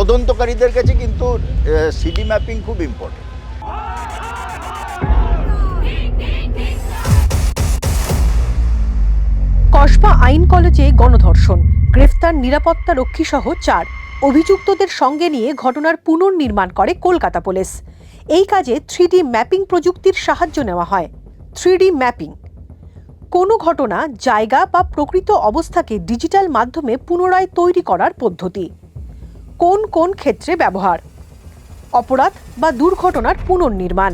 তদন্তকারীদের কাছে কিন্তু সিডি ম্যাপিং খুব ইম্পর্টেন্ট কসবা আইন কলেজে গণধর্ষণ, গ্রেফতার নিরাপত্তা রক্ষী সহ চার। অভিযুক্তদের সঙ্গে নিয়ে ঘটনার পুনর্নির্মাণ করে কলকাতা পুলিশ। এই কাজে থ্রি ম্যাপিং প্রযুক্তির সাহায্য নেওয়া হয়। Three mapping. কোনো ঘটনা, জায়গা বা প্রকৃত অবস্থাকে ডিজিটাল মাধ্যমে পুনরায় তৈরি করার পদ্ধতি। কোন কোন ক্ষেত্রে ব্যবহার? অপরাধ বা দুর্ঘটনার পুনর্নির্মাণ,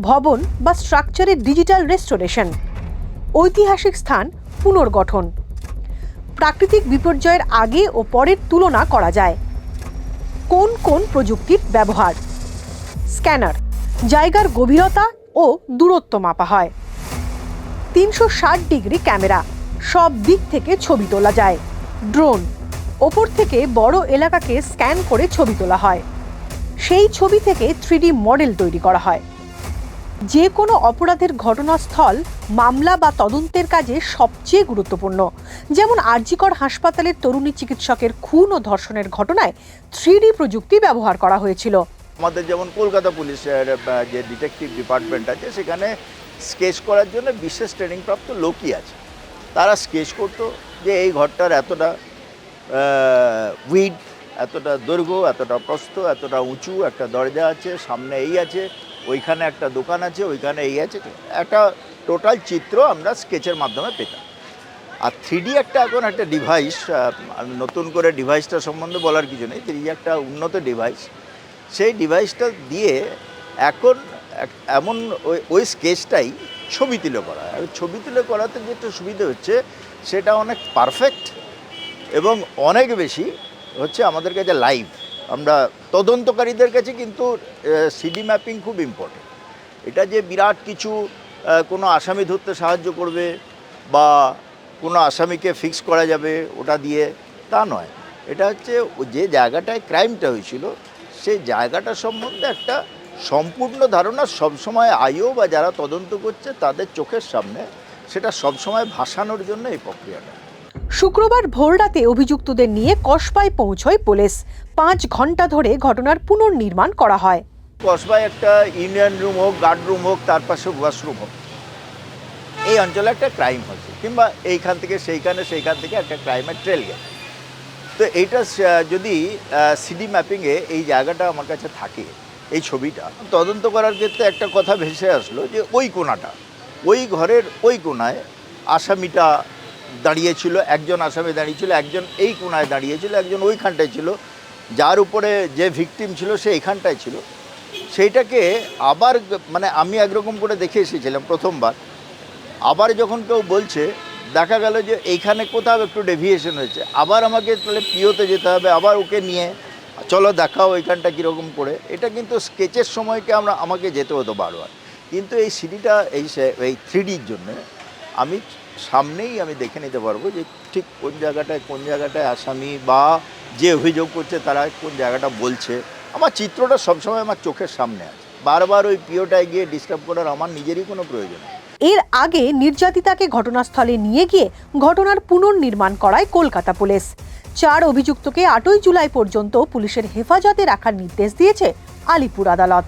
ভবন বা স্ট্রাকচারের ডিজিটাল রেস্টোরেশন, ঐতিহাসিক স্থান পুনর্গঠন, প্রাকৃতিক বিপর্যয়ের আগে ও পরের তুলনা করা যায়। কোন কোন প্রযুক্তির ব্যবহার? স্ক্যানার, জায়গার গভীরতা ও দূরত্ব মাপা হয়। তিনশো ষাট ডিগ্রি ক্যামেরা, সব দিক থেকে ছবি তোলা যায়। ড্রোন ওপর থেকে বড় এলাকাকে স্ক্যান করে ছবি তোলা হয়। সেই ছবি থেকে থ্রিডি মডেল তৈরি করা হয়। যে কোনো অপরাধের ঘটনাস্থল, মামলা বা তদন্তের কাজে সবচেয়ে গুরুত্বপূর্ণ। যেমন আরজিকর হাসপাতালের তরুণী চিকিৎসকের খুন ও ধর্ষণের ঘটনায় থ্রিডি প্রযুক্তি ব্যবহার করা হয়েছিল। আমাদের যেমন কলকাতা পুলিশের যে ডিটেকটিভ ডিপার্টমেন্ট আছে, সেখানে স্কেচ করার জন্য বিশেষ ট্রেনিংপ্রাপ্ত লোকই আছে। তারা স্কেচ করতো যে এই ঘরটার এতটা উইড এতটা দৈর্ঘ্য, এতটা প্রস্থ, এতটা উঁচু একটা দরজা আছে, সামনে এই আছে, ওইখানে একটা দোকান আছে, ওইখানে এই আছে। একটা টোটাল চিত্র আমরা স্কেচের মাধ্যমে পেতাম। আর থ্রিডি একটা এখন একটা ডিভাইস নতুন করে ডিভাইসটা সম্বন্ধে বলার কিছু নেই থ্রিডি একটা উন্নত ডিভাইস সেই ডিভাইসটা দিয়ে এখন এমন ওই ওই স্কেচটাই ছবি তুলে করা ছবি তুলে করাতে যেটা সুবিধা হচ্ছে, সেটা অনেক পারফেক্ট এবং অনেক বেশি হচ্ছে আমাদের কাছে লাইভ আমরা তদন্তকারীদের কাছে কিন্তু সিডি ম্যাপিং খুব ইম্পর্টেন্ট এটা যে বিরাট কিছু কোনো আসামি ধরতে সাহায্য করবে বা কোনো আসামিকে ফিক্স করা যাবে ওটা দিয়ে, তা নয়। এটা হচ্ছে যে জায়গাটায় ক্রাইমটা হয়েছিল সেই জায়গাটা সম্বন্ধে একটা সম্পূর্ণ ধারণা সবসময় আইও বা যারা তদন্ত করছে, তাদের চোখের সামনে সেটা সবসময় ভাসানোর জন্য এই প্রক্রিয়াটা। শুক্রবার ভোররাতে অভিযুক্তদের নিয়ে কসবায় পৌঁছয় পুলিশ। পাঁচ ঘণ্টা ধরে ঘটনার পুনর্নির্মাণ করা হয়। কসবায় একটা ইউনিয়ন রুম হোক, গার্ড রুম হোক, তার পাশে ওয়াশরুম হোক। এই অঞ্চলে একটা ক্রাইম হচ্ছে, কিংবা এইখান থেকে সেইখানে সেইখান থেকে একটা ক্রাইমের ট্রেল গেছে। তো এইটা যদি সিডি ম্যাপিংয়ে এই জায়গাটা আমার কাছে থাকে, এই ছবিটা, তদন্ত করার ক্ষেত্রে একটা কথা ভেসে আসলো যে ওই কোনাটা, ওই ঘরের ওই কোনায় আসামিটা দাঁড়িয়েছিল, একজন আসামি দাঁড়িয়েছিল, একজন এই কোনায় দাঁড়িয়েছিল, একজন ওইখানটায় ছিল। যার উপরে যে ভিকটিম ছিল সে এইখানটায় ছিল। সেইটাকে আবার মানে আমি একরকম করে দেখে এসেছিলাম প্রথমবার। আবার যখন কেউ বলছে, দেখা গেল যে এইখানে কোথাও একটু ডেভিয়েশন হয়েছে। আবার আমাকে তাহলে পিওতে যেতে হবে, আবার ওকে নিয়ে, চলো দেখাও ওইখানটা কীরকম করে। এটা কিন্তু স্কেচের সময়কে আমরা, আমাকে যেতে হতো বারবার। কিন্তু এই সিডিটা, এই এই থ্রিডির জন্য আমি সামনেই আমি দেখে নিতে পারব যে ঠিক কোন জায়গাটায় কোন জায়গাটায় আসামি বা যে অভিযোগ করছে তারা কোন জায়গাটা বলছে। আমার চিত্রটা সবসময় আমার চোখের সামনে আছে। বারবার ওই পিওটায় গিয়ে ডিস্টার্ব করার আমার নিজেরই কোনো প্রয়োজন এর আগে নির্যাতিতাকে ঘটনাস্থলে নিয়ে গিয়ে ঘটনার পুনর্নির্মাণ করায় কলকাতা পুলিশ। চার অভিযুক্তকে আটই জুলাই পর্যন্ত পুলিশের হেফাজতে রাখার নির্দেশ দিয়েছে আলিপুর আদালত।